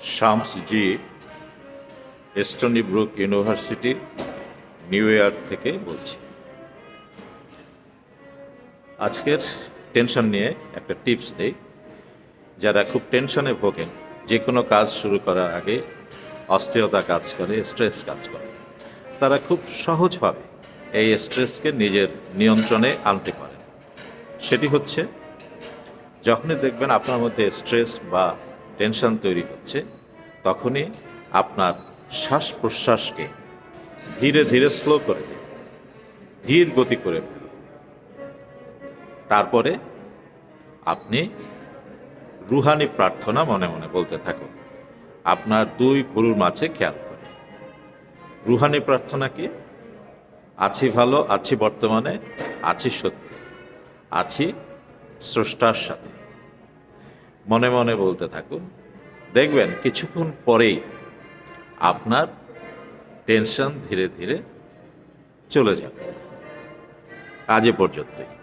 Shams ji Stony Brook University, New York থেকে বলছি। আজকের টেনশন নিয়ে একটা টিপস দেই। যারা খুব টেনশনে ভোগেন, যে কোনো কাজ শুরু করার আগে অস্থিরতা কাজ করে, স্ট্রেস কাজ করে। তারা খুব সহজভাবে এই স্ট্রেসকে নিজের নিয়ন্ত্রণে আনতে পারেন। সেটি হচ্ছে, যখনই দেখবেন আপনার মধ্যে স্ট্রেস বা টেনশন তৈরি হচ্ছে, তখনই আপনার শ্বাস প্রশ্বাসকে ধীরে ধীরে স্লো করে দিন, ধীর গতি করে তারপরে আপনি রুহানি প্রার্থনা মনে মনে বলতে থাকুন, আপনার দুই ভুরুর মাঝে খেয়াল করে। রুহানি প্রার্থনা কি? আছি ভালো, আছি বর্তমানে, আছি সত্যি, আছি স্রষ্টার সাথে। মনে মনে বলতে থাকুন। দেখবেন কিছুক্ষণ পরেই আপনার টেনশন ধীরে ধীরে চলে যাবে। আজ পর্যন্তই।